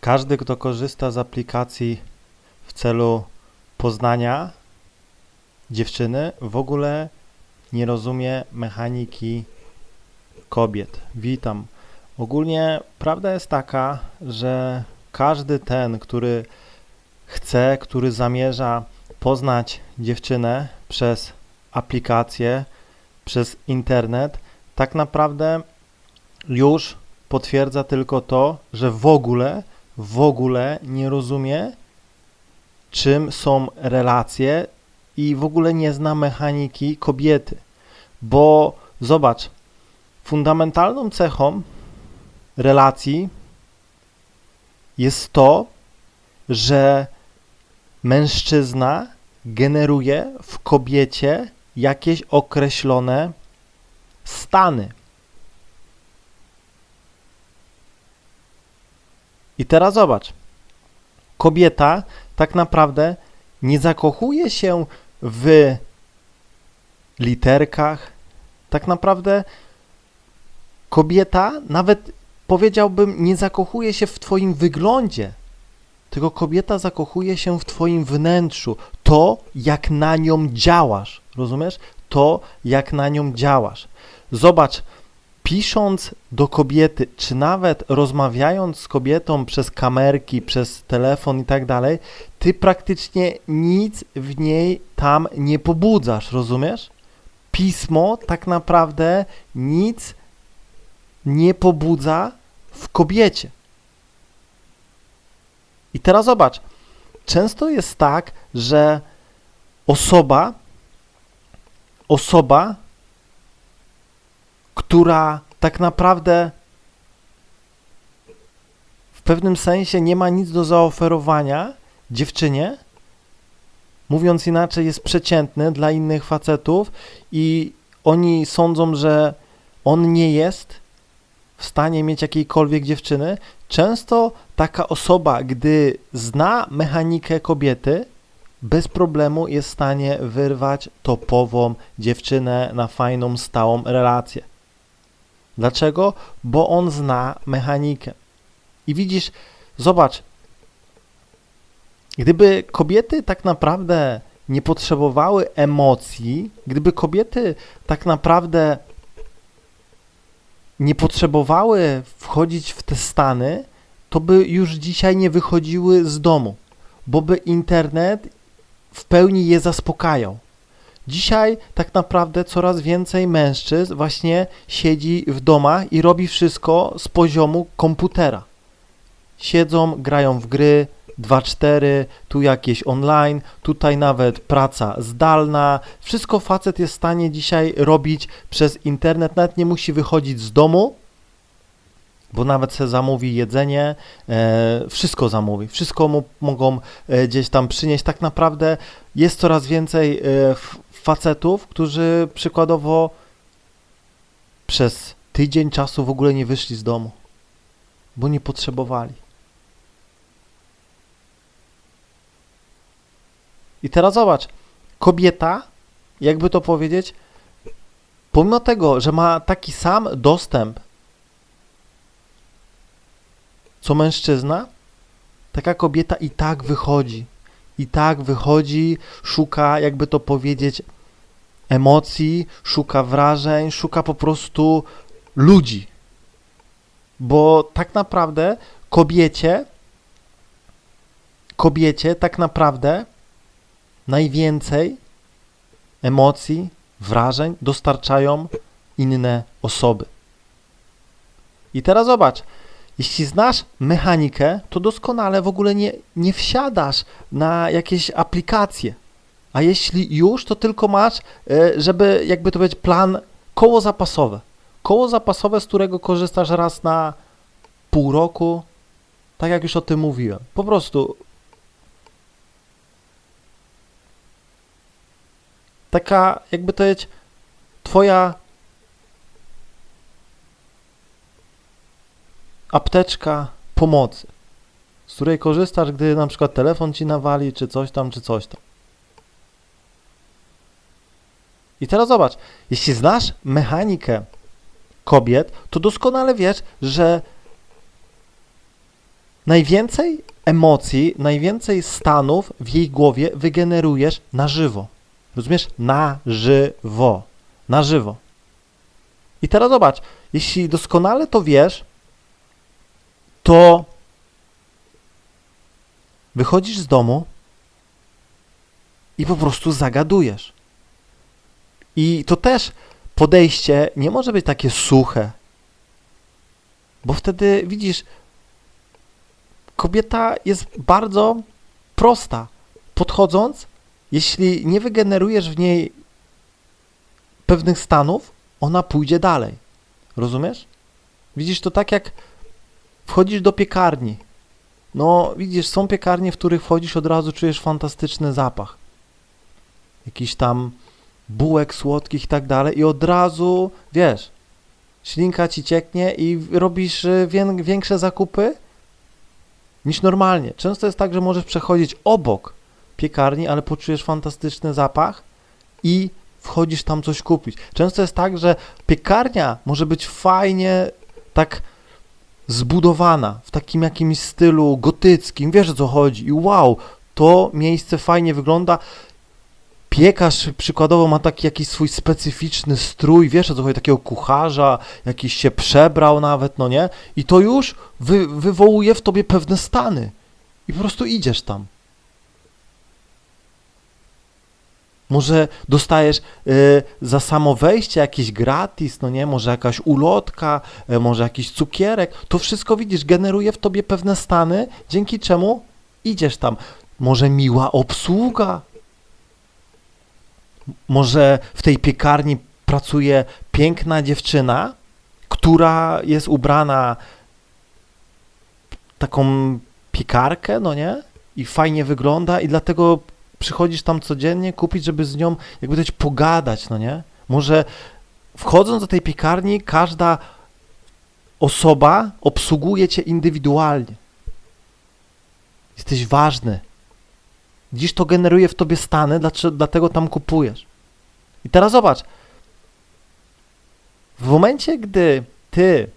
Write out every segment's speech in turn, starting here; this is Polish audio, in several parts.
Każdy, kto korzysta z aplikacji w celu poznania dziewczyny, w ogóle nie rozumie mechaniki kobiet. Witam. Ogólnie prawda jest taka, że każdy ten, który chce, który zamierza poznać dziewczynę przez aplikację, przez internet, tak naprawdę już potwierdza tylko to, że w ogóle, w ogóle nie rozumie, czym są relacje i w ogóle nie zna mechaniki kobiety. Bo zobacz, fundamentalną cechą relacji jest to, że mężczyzna generuje w kobiecie jakieś określone stany. I teraz zobacz. Kobieta tak naprawdę nie zakochuje się w literkach. Tak naprawdę kobieta nawet powiedziałbym nie zakochuje się w twoim wyglądzie. Tylko kobieta zakochuje się w twoim wnętrzu. To, jak na nią działasz. Rozumiesz? To, jak na nią działasz. Zobacz, pisząc do kobiety, czy nawet rozmawiając z kobietą przez kamerki, przez telefon i tak dalej, ty praktycznie nic w niej tam nie pobudzasz, rozumiesz? Pismo tak naprawdę nic nie pobudza w kobiecie. I teraz zobacz, często jest tak, że osoba, osoba, która tak naprawdę w pewnym sensie nie ma nic do zaoferowania dziewczynie, mówiąc inaczej, jest przeciętny dla innych facetów i oni sądzą, że on nie jest w stanie mieć jakiejkolwiek dziewczyny. Często taka osoba, gdy zna mechanikę kobiety, bez problemu jest w stanie wyrwać topową dziewczynę na fajną, stałą relację. Dlaczego? Bo on zna mechanikę. I widzisz, zobacz, gdyby kobiety tak naprawdę nie potrzebowały emocji, gdyby kobiety tak naprawdę nie potrzebowały wchodzić w te stany, to by już dzisiaj nie wychodziły z domu, bo by internet w pełni je zaspokajał. Dzisiaj tak naprawdę coraz więcej mężczyzn właśnie siedzi w domach i robi wszystko z poziomu komputera. Siedzą, grają w gry 2-4, tu jakieś online, tutaj nawet praca zdalna. Wszystko facet jest w stanie dzisiaj robić przez internet, nawet nie musi wychodzić z domu, bo nawet se zamówi jedzenie, e, wszystko zamówi, wszystko mu mogą e, gdzieś tam przynieść. Tak naprawdę jest coraz więcej e, facetów, którzy przykładowo przez tydzień czasu w ogóle nie wyszli z domu, bo nie potrzebowali. I teraz zobacz, kobieta, jakby to powiedzieć, pomimo tego, że ma taki sam dostęp co mężczyzna, taka kobieta i tak wychodzi. I tak wychodzi, szuka, jakby to powiedzieć, emocji, szuka wrażeń, szuka po prostu ludzi. Bo tak naprawdę kobiecie, kobiecie tak naprawdę najwięcej emocji, wrażeń dostarczają inne osoby. I teraz zobacz, jeśli znasz mechanikę, to doskonale w ogóle nie, nie wsiadasz na jakieś aplikacje. A jeśli już, to tylko masz, e, żeby jakby to powiedzieć, plan koło zapasowe. Koło zapasowe, z którego korzystasz raz na pół roku, tak jak już o tym mówiłem. Po prostu taka, jakby to powiedzieć, twoja apteczka pomocy, z której korzystasz, gdy na przykład telefon ci nawali, czy coś tam, czy coś tam. I teraz zobacz, jeśli znasz mechanikę kobiet, to doskonale wiesz, że najwięcej emocji, najwięcej stanów w jej głowie wygenerujesz na żywo. Rozumiesz? Na żywo. Na żywo. I teraz zobacz, jeśli doskonale to wiesz, to wychodzisz z domu i po prostu zagadujesz. I to też podejście nie może być takie suche, bo wtedy widzisz, kobieta jest bardzo prosta. Podchodząc, jeśli nie wygenerujesz w niej pewnych stanów, ona pójdzie dalej. Rozumiesz? Widzisz to tak jak wchodzisz do piekarni. No, widzisz, są piekarnie, w których wchodzisz, od razu czujesz fantastyczny zapach. Jakiś tam bułek słodkich i tak dalej i od razu, wiesz, ślinka ci cieknie i robisz y, wię- większe zakupy niż normalnie. Często jest tak, że możesz przechodzić obok piekarni, ale poczujesz fantastyczny zapach i wchodzisz tam coś kupić. Często jest tak, że piekarnia może być fajnie tak zbudowana w takim jakimś stylu gotyckim, wiesz o co chodzi i wow, to miejsce fajnie wygląda. Piekarz przykładowo ma taki jakiś swój specyficzny strój, wiesz o co chodzi, takiego kucharza, jakiś się przebrał nawet, no nie? I to już wy, wywołuje w tobie pewne stany. I po prostu idziesz tam. Może dostajesz y, za samo wejście jakiś gratis, no nie? Może jakaś ulotka, y, może jakiś cukierek. To wszystko widzisz, generuje w tobie pewne stany, dzięki czemu idziesz tam. Może miła obsługa. Może w tej piekarni pracuje piękna dziewczyna, która jest ubrana taką piekarkę, no nie? I fajnie wygląda i dlatego przychodzisz tam codziennie kupić, żeby z nią jakby dać pogadać, no nie? Może wchodząc do tej piekarni, każda osoba obsługuje cię indywidualnie. Jesteś ważny. Dziś to generuje w tobie stany, dlatego tam kupujesz. I teraz zobacz. W momencie, gdy ty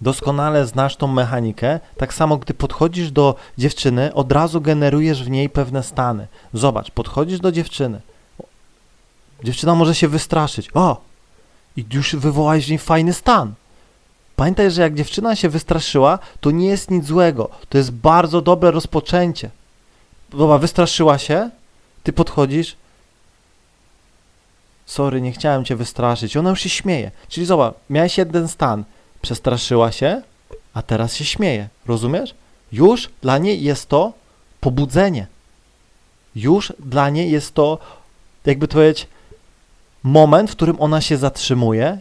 doskonale znasz tą mechanikę, tak samo gdy podchodzisz do dziewczyny, od razu generujesz w niej pewne stany. Zobacz, podchodzisz do dziewczyny. Dziewczyna może się wystraszyć. O! I już wywołałeś w niej fajny stan. Pamiętaj, że jak dziewczyna się wystraszyła, to nie jest nic złego. To jest bardzo dobre rozpoczęcie. Zobacz, wystraszyła się, ty podchodzisz. Sorry, nie chciałem cię wystraszyć. Ona już się śmieje. Czyli zobacz, miałeś jeden stan. Przestraszyła się, a teraz się śmieje. Rozumiesz? Już dla niej jest to pobudzenie. Już dla niej jest to, jakby to powiedzieć, moment, w którym ona się zatrzymuje,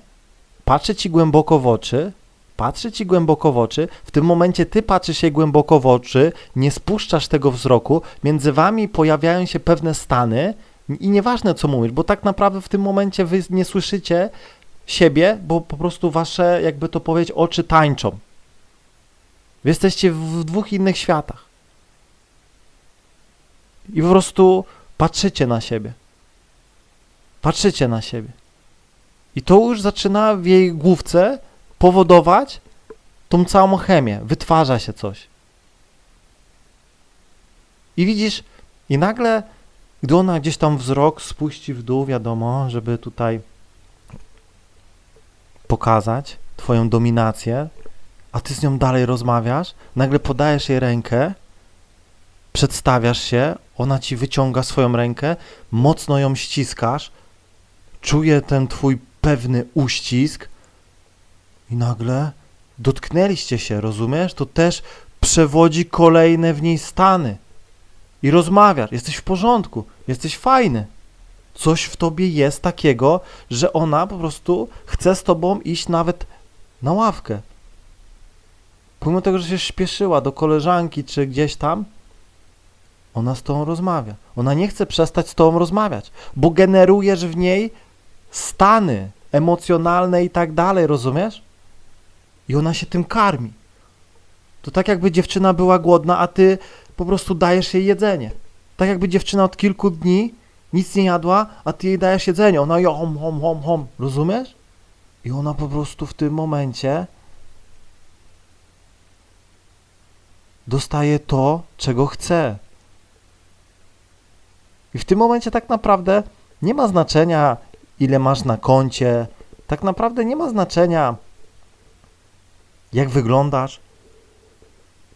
patrzy ci głęboko w oczy, patrzy ci głęboko w oczy, w tym momencie ty patrzysz jej głęboko w oczy, nie spuszczasz tego wzroku, między wami pojawiają się pewne stany i nieważne co mówisz, bo tak naprawdę w tym momencie wy nie słyszycie siebie, bo po prostu wasze, jakby to powiedzieć, oczy tańczą. Wy jesteście w dwóch innych światach. I po prostu patrzycie na siebie. Patrzycie na siebie. I to już zaczyna w jej główce powodować tą całą chemię. Wytwarza się coś. I widzisz, i nagle, gdy ona gdzieś tam wzrok spuści w dół, wiadomo, żeby tutaj pokazać twoją dominację, a ty z nią dalej rozmawiasz, nagle podajesz jej rękę, przedstawiasz się, ona ci wyciąga swoją rękę, mocno ją ściskasz, czuje ten twój pewny uścisk i nagle dotknęliście się, rozumiesz? To też przewodzi kolejne w niej stany. I rozmawiasz, jesteś w porządku, jesteś fajny. Coś w tobie jest takiego, że ona po prostu chce z tobą iść nawet na ławkę. Pomimo tego, że się śpieszyła do koleżanki czy gdzieś tam, ona z tobą rozmawia. Ona nie chce przestać z tobą rozmawiać, bo generujesz w niej stany emocjonalne i tak dalej, rozumiesz? I ona się tym karmi. To tak jakby dziewczyna była głodna, a ty po prostu dajesz jej jedzenie. Tak jakby dziewczyna od kilku dni nic nie jadła, a ty jej dajesz jedzenie. Ona jo, hom, hom, hom, hom. Rozumiesz? I ona po prostu w tym momencie dostaje to, czego chce. I w tym momencie tak naprawdę nie ma znaczenia, ile masz na koncie, tak naprawdę nie ma znaczenia, jak wyglądasz,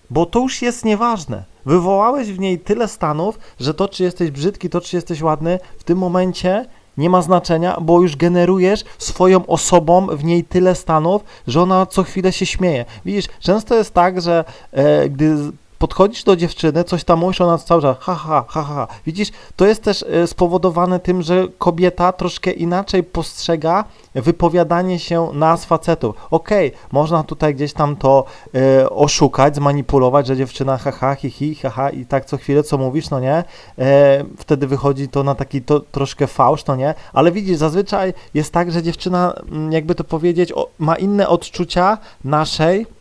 bo to już jest nieważne. Wywołałeś w niej tyle stanów, że to, czy jesteś brzydki, to, czy jesteś ładny, w tym momencie nie ma znaczenia, bo już generujesz swoją osobą w niej tyle stanów, że ona co chwilę się śmieje. Widzisz, często jest tak, że e, gdy podchodzisz do dziewczyny, coś tam mówisz, ona cały czas ha, ha, ha, ha. Widzisz, to jest też e, spowodowane tym, że kobieta troszkę inaczej postrzega wypowiadanie się nas facetów. Okej, można tutaj gdzieś tam to e, oszukać, zmanipulować, że dziewczyna haha, hi, hi, haha i tak co chwilę co mówisz, no nie? E, wtedy wychodzi to na taki to, troszkę fałsz, no nie? Ale widzisz, zazwyczaj jest tak, że dziewczyna, jakby to powiedzieć, o, ma inne odczucia naszej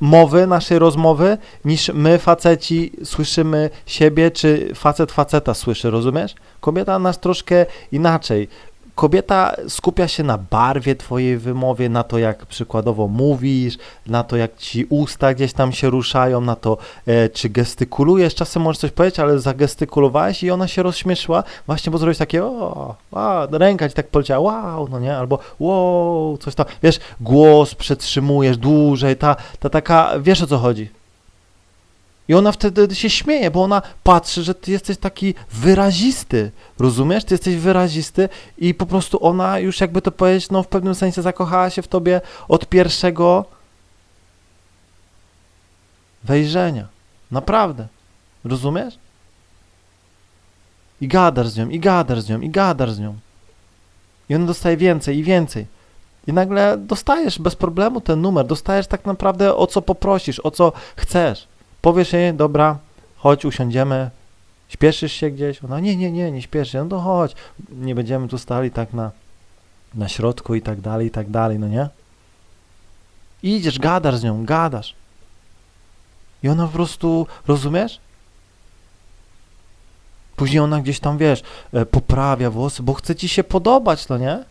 mowy, naszej rozmowy, niż my faceci słyszymy siebie, czy facet faceta słyszy, rozumiesz? Kobieta nas troszkę inaczej. Kobieta skupia się na barwie twojej wymowy, na to jak przykładowo mówisz, na to jak ci usta gdzieś tam się ruszają, na to e, czy gestykulujesz. Czasem możesz coś powiedzieć, ale zagestykulowałeś i ona się rozśmieszyła właśnie, bo zrobiłeś takie o, a, ręka ci tak poleciała, wow, no nie, albo wow, coś tam, wiesz, głos przetrzymujesz dłużej, ta, ta taka, wiesz o co chodzi. I ona wtedy się śmieje, bo ona patrzy, że ty jesteś taki wyrazisty. Rozumiesz? Ty jesteś wyrazisty i po prostu ona już jakby to powiedzieć, no w pewnym sensie zakochała się w tobie od pierwszego wejrzenia. Naprawdę. Rozumiesz? I gadasz z nią, i gadasz z nią, i gadasz z nią. I ona dostaje więcej i więcej. I nagle dostajesz bez problemu ten numer, dostajesz tak naprawdę o co poprosisz, o co chcesz. Powiesz jej, dobra, chodź, usiądziemy, śpieszysz się gdzieś? Ona, nie, nie, nie, nie śpieszę się, no to chodź, nie będziemy tu stali tak na, na środku i tak dalej, i tak dalej, no nie? Idziesz, gadasz z nią, gadasz. I ona po prostu, rozumiesz? Później ona gdzieś tam, wiesz, e, poprawia włosy, bo chce ci się podobać, no nie?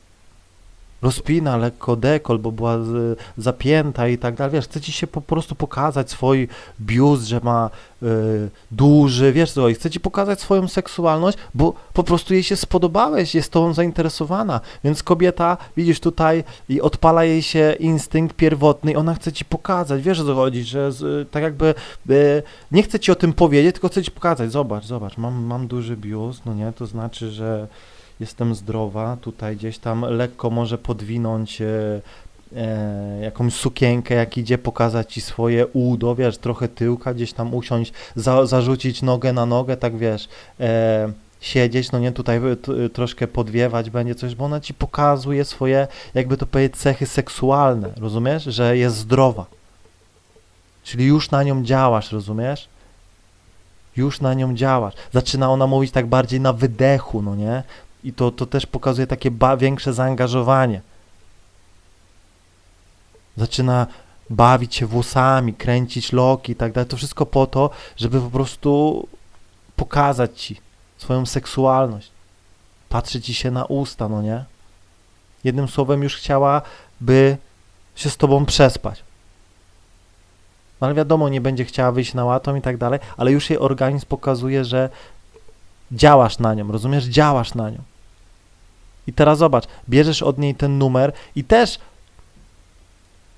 Rozpina lekko dekol, bo była z, zapięta i tak dalej. Wiesz, chce ci się po prostu pokazać swój biust, że ma e, duży, wiesz co, i chce ci pokazać swoją seksualność, bo po prostu jej się spodobałeś, jest tą zainteresowana. Więc kobieta, widzisz tutaj, i odpala jej się instynkt pierwotny i ona chce ci pokazać, wiesz o co chodzi, że z, tak jakby e, nie chce ci o tym powiedzieć, tylko chce ci pokazać, zobacz, zobacz, mam, mam duży biust, no nie, to znaczy, że jestem zdrowa, tutaj gdzieś tam lekko może podwinąć e, e, jakąś sukienkę, jak idzie, pokazać ci swoje udo, wiesz, trochę tyłka, gdzieś tam usiąść, za, zarzucić nogę na nogę, tak wiesz, e, siedzieć, no nie, tutaj troszkę podwiewać będzie coś, bo ona ci pokazuje swoje, jakby to powiedzieć, cechy seksualne, rozumiesz, że jest zdrowa. Czyli już na nią działasz, rozumiesz? Już na nią działasz. Zaczyna ona mówić tak bardziej na wydechu, no nie? I to, to też pokazuje takie większe zaangażowanie. Zaczyna bawić się włosami, kręcić loki i tak dalej. To wszystko po to, żeby po prostu pokazać ci swoją seksualność. Patrzy ci się na usta, no nie? Jednym słowem już chciałaby się z tobą przespać. No ale wiadomo, nie będzie chciała wyjść na łatą i tak dalej, ale już jej organizm pokazuje, że działasz na nią, rozumiesz? Działasz na nią. I teraz zobacz, bierzesz od niej ten numer i też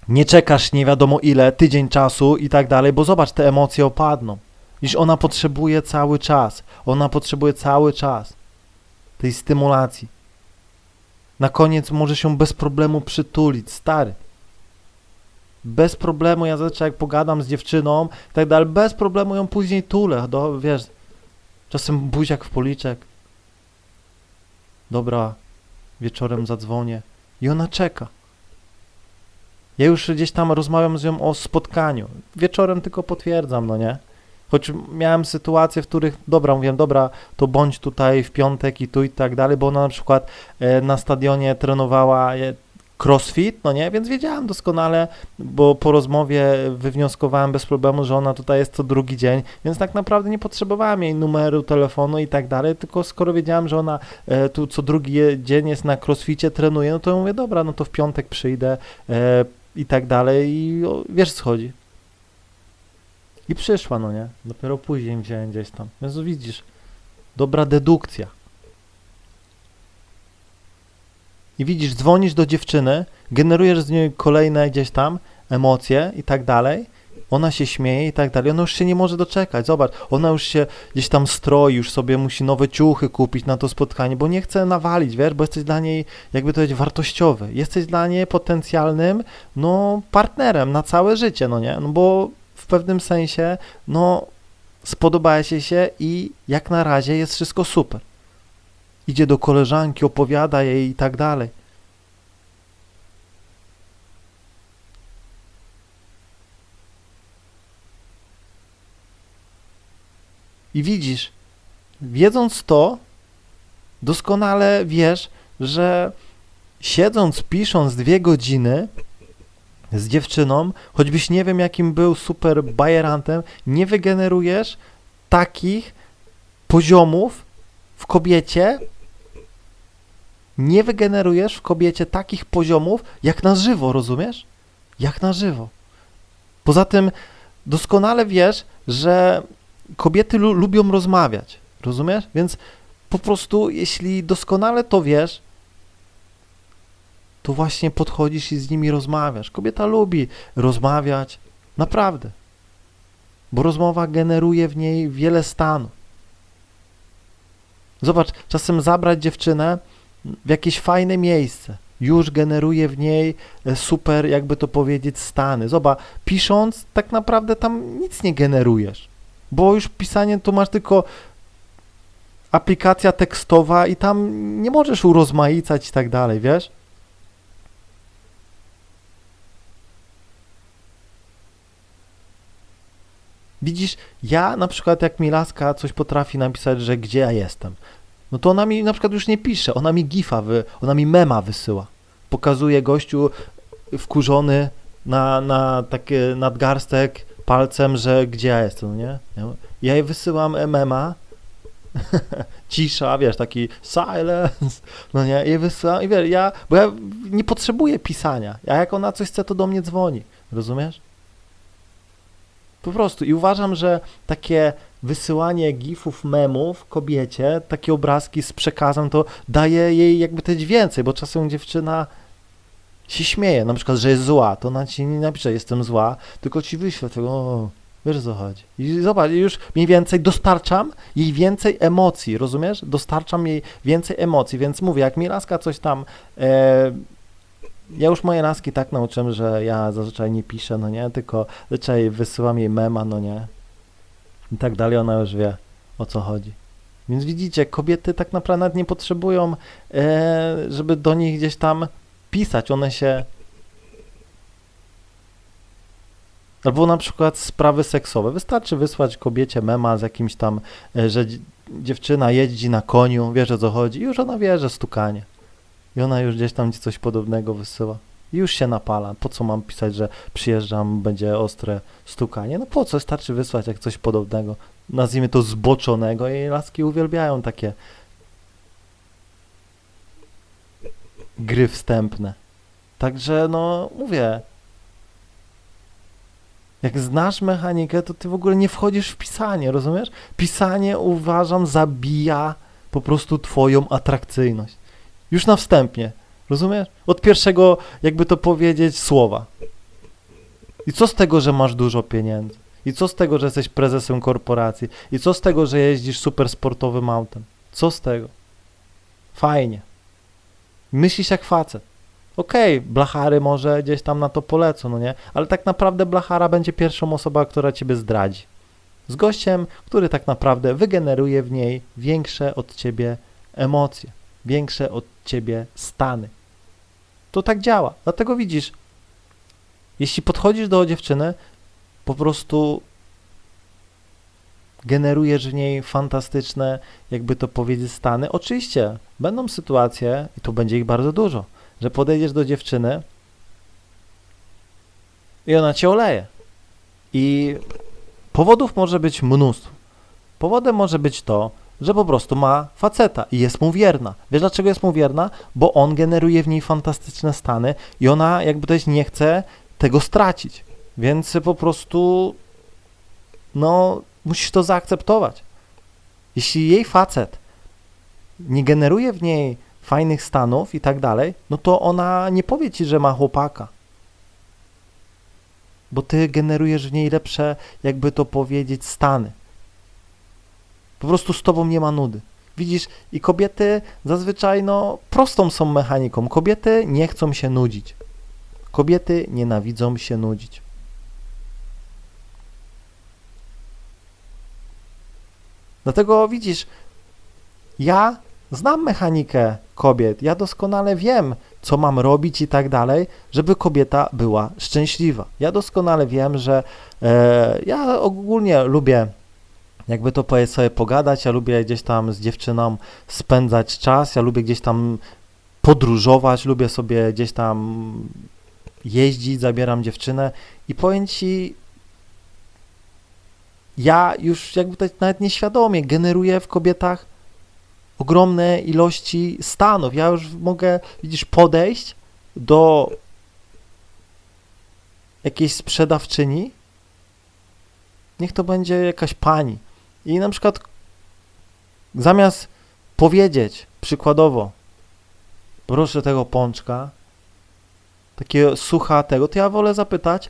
nie czekasz nie wiadomo ile, tydzień czasu i tak dalej, bo zobacz, te emocje opadną. Niż ona potrzebuje cały czas. Ona potrzebuje cały czas tej stymulacji. Na koniec może się bez problemu przytulić, stary. Bez problemu, ja zazwyczaj jak pogadam z dziewczyną i tak dalej, bez problemu ją później tulę, do, wiesz, czasem buziak w policzek. Dobra, wieczorem zadzwonię i ona czeka. Ja już gdzieś tam rozmawiam z nią o spotkaniu. Wieczorem tylko potwierdzam, no nie? Choć miałem sytuacje, w których, dobra, mówiłem, dobra, to bądź tutaj w piątek i tu i tak dalej, bo ona na przykład e, na stadionie trenowała e, crossfit, no nie, więc wiedziałem doskonale, bo po rozmowie wywnioskowałem bez problemu, że ona tutaj jest co drugi dzień, więc tak naprawdę nie potrzebowałem jej numeru telefonu i tak dalej, tylko skoro wiedziałem, że ona e, tu co drugi dzień jest na crossficie, trenuje, no to ja mówię, dobra, no to w piątek przyjdę e, i tak dalej i o, wiesz co chodzi. I przyszła, no nie? Dopiero później wziąłem gdzieś tam. Więc widzisz, dobra dedukcja. I widzisz, dzwonisz do dziewczyny, generujesz z niej kolejne gdzieś tam emocje i tak dalej. Ona się śmieje i tak dalej. Ona już się nie może doczekać. Zobacz, ona już się gdzieś tam stroi, już sobie musi nowe ciuchy kupić na to spotkanie, bo nie chce nawalić, wiesz, bo jesteś dla niej, jakby to powiedzieć, wartościowy. Jesteś dla niej potencjalnym, no, partnerem na całe życie, no nie? No bo w pewnym sensie, no, spodobałeś się i jak na razie jest wszystko super. Idzie do koleżanki, opowiada jej i tak dalej. I widzisz, wiedząc to, doskonale wiesz, że siedząc, pisząc dwie godziny z dziewczyną, choćbyś nie wiem jakim był super bajerantem, nie wygenerujesz takich poziomów w kobiecie, nie wygenerujesz w kobiecie takich poziomów jak na żywo, rozumiesz? Jak na żywo. Poza tym doskonale wiesz, że kobiety lu lubią rozmawiać, rozumiesz? Więc po prostu, jeśli doskonale to wiesz, to właśnie podchodzisz i z nimi rozmawiasz. Kobieta lubi rozmawiać, naprawdę. Bo rozmowa generuje w niej wiele stanów. Zobacz, czasem zabrać dziewczynę w jakieś fajne miejsce, już generuje w niej e, super, jakby to powiedzieć, stany. Zobacz, pisząc, tak naprawdę tam nic nie generujesz, bo już pisanie to masz tylko aplikacja tekstowa i tam nie możesz urozmaicać i tak dalej, wiesz? Widzisz, ja na przykład jak mi laska coś potrafi napisać, że gdzie ja jestem, no to ona mi na przykład już nie pisze, ona mi gifa, wy, ona mi mema wysyła. Pokazuje gościu wkurzony na, na takie nadgarstek palcem, że gdzie ja jestem, no nie? Ja jej wysyłam mema, cisza, wiesz, taki silence, no nie, jej wysyłam i wiesz, ja, bo ja nie potrzebuję pisania, ja jak ona coś chce, to do mnie dzwoni, rozumiesz? Po prostu i uważam, że takie wysyłanie gifów, memów kobiecie, takie obrazki z przekazem, to daje jej jakby też więcej, bo czasem dziewczyna się śmieje, na przykład, że jest zła, to ona ci nie napisze, jestem zła, tylko ci wyśle tego, o, wiesz co chodzi. I zobacz, już mniej więcej dostarczam jej więcej emocji, rozumiesz? Dostarczam jej więcej emocji, więc mówię, jak mi laska coś tam, e, ja już moje laski tak nauczyłem, że ja zazwyczaj nie piszę, no nie, tylko zazwyczaj wysyłam jej mema, no nie, i tak dalej, ona już wie o co chodzi. Więc widzicie, kobiety tak naprawdę nie potrzebują, e, żeby do nich gdzieś tam pisać, one się. Albo na przykład sprawy seksowe. Wystarczy wysłać kobiecie mema z jakimś tam, e, że dzi- dziewczyna jeździ na koniu, wiesz o co chodzi, i już ona wie, że stukanie. I ona już gdzieś tam coś podobnego wysyła. I już się napala. Po co mam pisać, że przyjeżdżam, będzie ostre stukanie? No po co? Starczy wysłać jak coś podobnego. Nazwijmy to zboczonego i laski uwielbiają takie gry wstępne. Także no, mówię, jak znasz mechanikę, to ty w ogóle nie wchodzisz w pisanie, rozumiesz? Pisanie uważam zabija po prostu twoją atrakcyjność. Już na wstępie. Rozumiesz? Od pierwszego, jakby to powiedzieć, słowa. I co z tego, że masz dużo pieniędzy? I co z tego, że jesteś prezesem korporacji? I co z tego, że jeździsz super sportowym autem? Co z tego? Fajnie. Myślisz jak facet. Okej, blachary może gdzieś tam na to polecą, no nie? Ale tak naprawdę blachara będzie pierwszą osobą, która ciebie zdradzi. Z gościem, który tak naprawdę wygeneruje w niej większe od ciebie emocje, większe od ciebie stany. To tak działa. Dlatego widzisz, jeśli podchodzisz do dziewczyny, po prostu generujesz w niej fantastyczne, jakby to powiedzieć, stany. Oczywiście będą sytuacje, i tu będzie ich bardzo dużo, że podejdziesz do dziewczyny i ona cię oleje. I powodów może być mnóstwo. Powodem może być to, że po prostu ma faceta i jest mu wierna. Wiesz dlaczego jest mu wierna? Bo on generuje w niej fantastyczne stany i ona jakby też nie chce tego stracić. Więc po prostu no musisz to zaakceptować. Jeśli jej facet nie generuje w niej fajnych stanów i tak dalej, no to ona nie powie ci, że ma chłopaka. Bo ty generujesz w niej lepsze, jakby to powiedzieć, stany. Po prostu z tobą nie ma nudy. Widzisz, i kobiety zazwyczaj, no, prostą są mechaniką. Kobiety nie chcą się nudzić. Kobiety nienawidzą się nudzić. Dlatego widzisz, ja znam mechanikę kobiet, ja doskonale wiem, co mam robić i tak dalej, żeby kobieta była szczęśliwa. Ja doskonale wiem, że e, ja ogólnie lubię, jakby to powiedzieć sobie, pogadać, ja lubię gdzieś tam z dziewczyną spędzać czas, ja lubię gdzieś tam podróżować, lubię sobie gdzieś tam jeździć, zabieram dziewczynę i powiem ci, ja już jakby tak nawet nieświadomie generuję w kobietach ogromne ilości stanów. Ja już mogę, widzisz, podejść do jakiejś sprzedawczyni, niech to będzie jakaś pani. I na przykład zamiast powiedzieć przykładowo, proszę tego pączka, takiego suchatego, to ja wolę zapytać,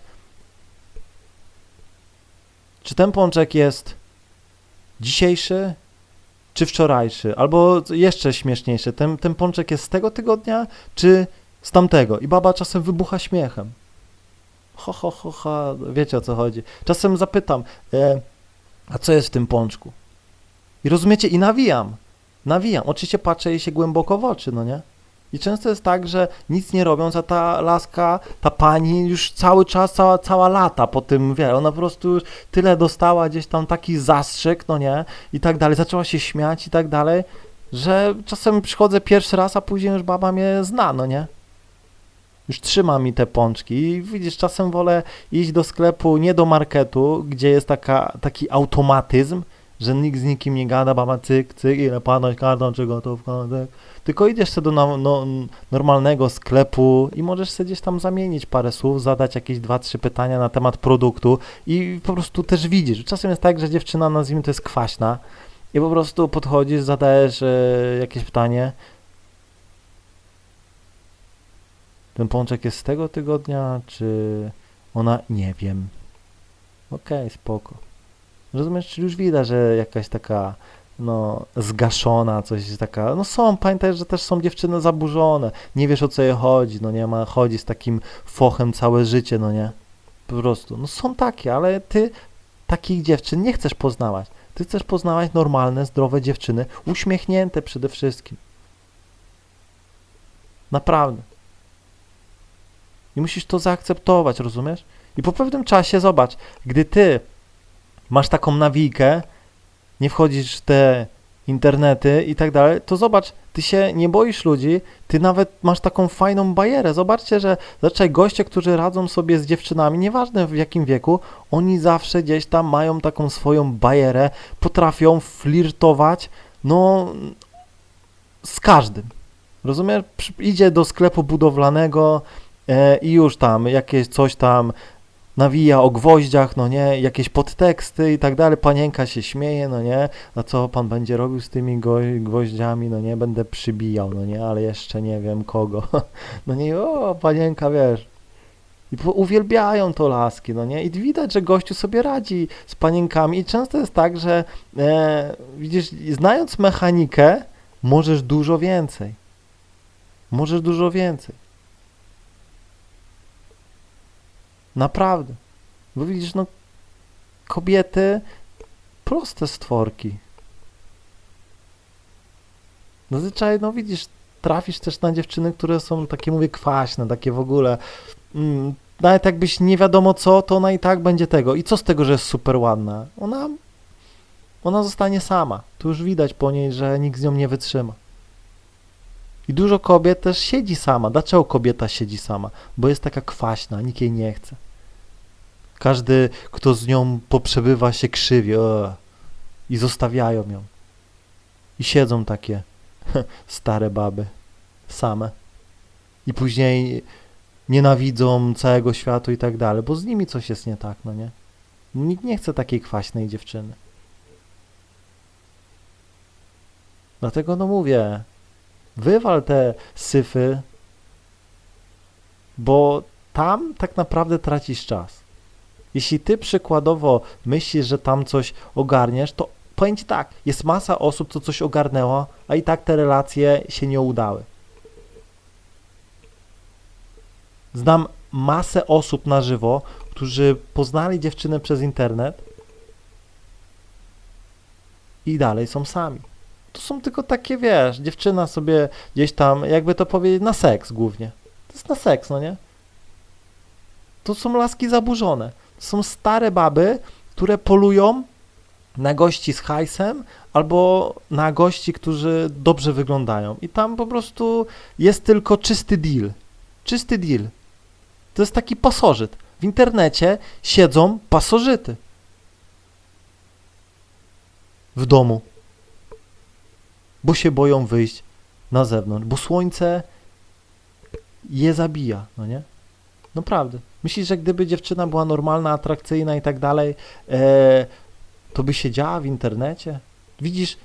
czy ten pączek jest dzisiejszy, czy wczorajszy? Albo jeszcze śmieszniejsze, ten, ten pączek jest z tego tygodnia, czy z tamtego? I baba czasem wybucha śmiechem. Ho, ho, ho, ho, wiecie o co chodzi. Czasem zapytam, e, a co jest w tym pączku? I rozumiecie, i nawijam. Nawijam. Oczywiście patrzę jej się głęboko w oczy, no nie? I często jest tak, że nic nie robiąc, a ta laska, ta pani już cały czas, cała, cała lata po tym, wie, ona po prostu już tyle dostała gdzieś tam taki zastrzyk, no nie, i tak dalej, zaczęła się śmiać i tak dalej, że czasem przychodzę pierwszy raz, a później już baba mnie zna, no nie. Już trzyma mi te pączki i widzisz, czasem wolę iść do sklepu, nie do marketu, gdzie jest taka, taki automatyzm, że nikt z nikim nie gada, baba cyk, cyk, ile panoś, kartą czy gotówka, tak. Tylko idziesz sobie do no, no, normalnego sklepu i możesz sobie gdzieś tam zamienić parę słów, zadać jakieś dwa, trzy pytania na temat produktu i po prostu też widzisz. Czasem jest tak, że dziewczyna, nazwijmy to jest kwaśna i po prostu podchodzisz, zadajesz e, jakieś pytanie. Ten pączek jest z tego tygodnia, czy ona? Nie wiem. Okej, spoko. Rozumiesz, czyli już widać, że jakaś taka no, zgaszona, coś taka, no są, pamiętaj, że też są dziewczyny zaburzone, nie wiesz o co je chodzi, no nie ma, chodzi z takim fochem całe życie, no nie, po prostu, no są takie, ale ty takich dziewczyn nie chcesz poznawać, ty chcesz poznawać normalne, zdrowe dziewczyny, uśmiechnięte przede wszystkim, naprawdę. I musisz to zaakceptować, rozumiesz? I po pewnym czasie, zobacz, gdy ty masz taką nawijkę, nie wchodzisz w te internety i tak dalej, to zobacz, ty się nie boisz ludzi, ty nawet masz taką fajną barierę. Zobaczcie, że zazwyczaj goście, którzy radzą sobie z dziewczynami, nieważne w jakim wieku, oni zawsze gdzieś tam mają taką swoją barierę, potrafią flirtować, no, z każdym. Rozumiesz? Idzie do sklepu budowlanego i już tam jakieś coś tam nawija o gwoździach, no nie, jakieś podteksty i tak dalej, panienka się śmieje, no nie, a co pan będzie robił z tymi gwoździami, no nie, będę przybijał, no nie, ale jeszcze nie wiem kogo, no nie, o, panienka, wiesz, i uwielbiają to laski, no nie, i widać, że gościu sobie radzi z panienkami. I często jest tak, że e, widzisz, znając mechanikę, możesz dużo więcej, możesz dużo więcej. Naprawdę. Bo widzisz, no, kobiety, proste stworki. Zazwyczaj, no widzisz, trafisz też na dziewczyny, które są takie, mówię, kwaśne, takie w ogóle. Mm, nawet jakbyś nie wiadomo co, to ona i tak będzie tego. I co z tego, że jest super ładna? Ona, ona zostanie sama. Tu już widać po niej, że nikt z nią nie wytrzyma. I dużo kobiet też siedzi sama. Dlaczego kobieta siedzi sama? Bo jest taka kwaśna, nikt jej nie chce. Każdy, kto z nią poprzebywa, się krzywi o, i zostawiają ją. I siedzą takie stare baby, same. I później nienawidzą całego świata i tak dalej, bo z nimi coś jest nie tak, no nie? Nikt nie chce takiej kwaśnej dziewczyny. Dlatego no mówię, wywal te syfy, bo tam tak naprawdę tracisz czas. Jeśli ty przykładowo myślisz, że tam coś ogarniesz, to powiem ci tak, jest masa osób, co coś ogarnęło, a i tak te relacje się nie udały. Znam masę osób na żywo, którzy poznali dziewczynę przez internet i dalej są sami. To są tylko takie, wiesz, dziewczyna sobie gdzieś tam, jakby to powiedzieć, na seks głównie. To jest na seks, no nie? To są laski zaburzone. Są stare baby, które polują na gości z hajsem albo na gości, którzy dobrze wyglądają. I tam po prostu jest tylko czysty deal. Czysty deal. To jest taki pasożyt. W internecie siedzą pasożyty. W domu. Bo się boją wyjść na zewnątrz. Bo słońce je zabija, no nie? Naprawdę. Myślisz, że gdyby dziewczyna była normalna, atrakcyjna i tak dalej, e, to by siedziała w internecie? Widzisz,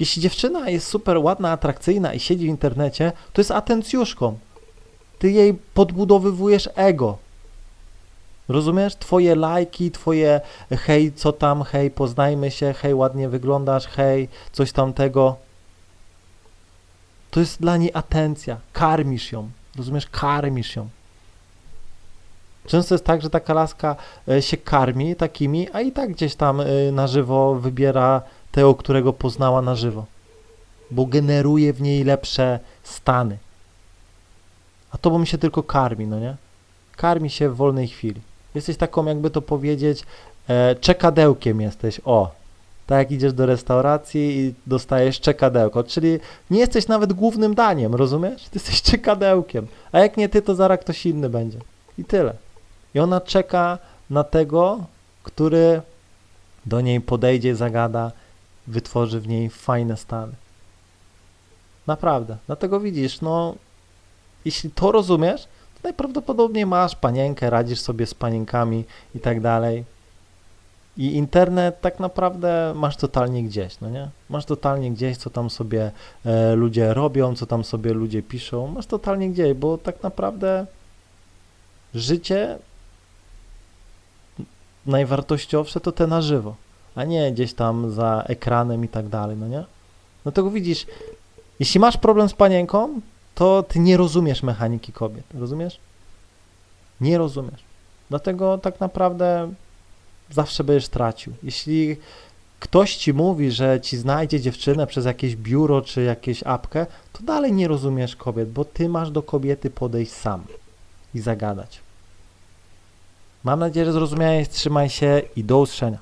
jeśli dziewczyna jest super ładna, atrakcyjna i siedzi w internecie, to jest atencjuszką. Ty jej podbudowywujesz ego. Rozumiesz? Twoje lajki, twoje hej, co tam, hej, poznajmy się, hej, ładnie wyglądasz, hej, coś tamtego. To jest dla niej atencja. Karmisz ją. Rozumiesz? Karmisz ją. Często jest tak, że taka laska e, się karmi takimi, a i tak gdzieś tam e, na żywo wybiera tego, którego poznała na żywo. Bo generuje w niej lepsze stany. A tobą się tylko karmi, no nie? Karmi się w wolnej chwili. Jesteś taką, jakby to powiedzieć, e, czekadełkiem jesteś. O, tak jak idziesz do restauracji i dostajesz czekadełko, czyli nie jesteś nawet głównym daniem, rozumiesz? Ty jesteś czekadełkiem. A jak nie ty, to zaraz ktoś inny będzie. I tyle. I ona czeka na tego, który do niej podejdzie, zagada, wytworzy w niej fajne stany. Naprawdę. Dlatego widzisz, no, jeśli to rozumiesz, to najprawdopodobniej masz panienkę, radzisz sobie z panienkami i tak dalej. I internet tak naprawdę masz totalnie gdzieś, no nie? Masz totalnie gdzieś, co tam sobie e, ludzie robią, co tam sobie ludzie piszą. Masz totalnie gdzieś, bo tak naprawdę życie najwartościowsze to te na żywo, a nie gdzieś tam za ekranem i tak dalej, no nie? Dlatego widzisz, jeśli masz problem z panienką, to ty nie rozumiesz mechaniki kobiet, rozumiesz? Nie rozumiesz. Dlatego tak naprawdę zawsze będziesz tracił. Jeśli ktoś ci mówi, że ci znajdzie dziewczynę przez jakieś biuro czy jakieś apkę, to dalej nie rozumiesz kobiet, bo ty masz do kobiety podejść sam i zagadać. Mam nadzieję, że zrozumiałeś, trzymaj się i do usłyszenia.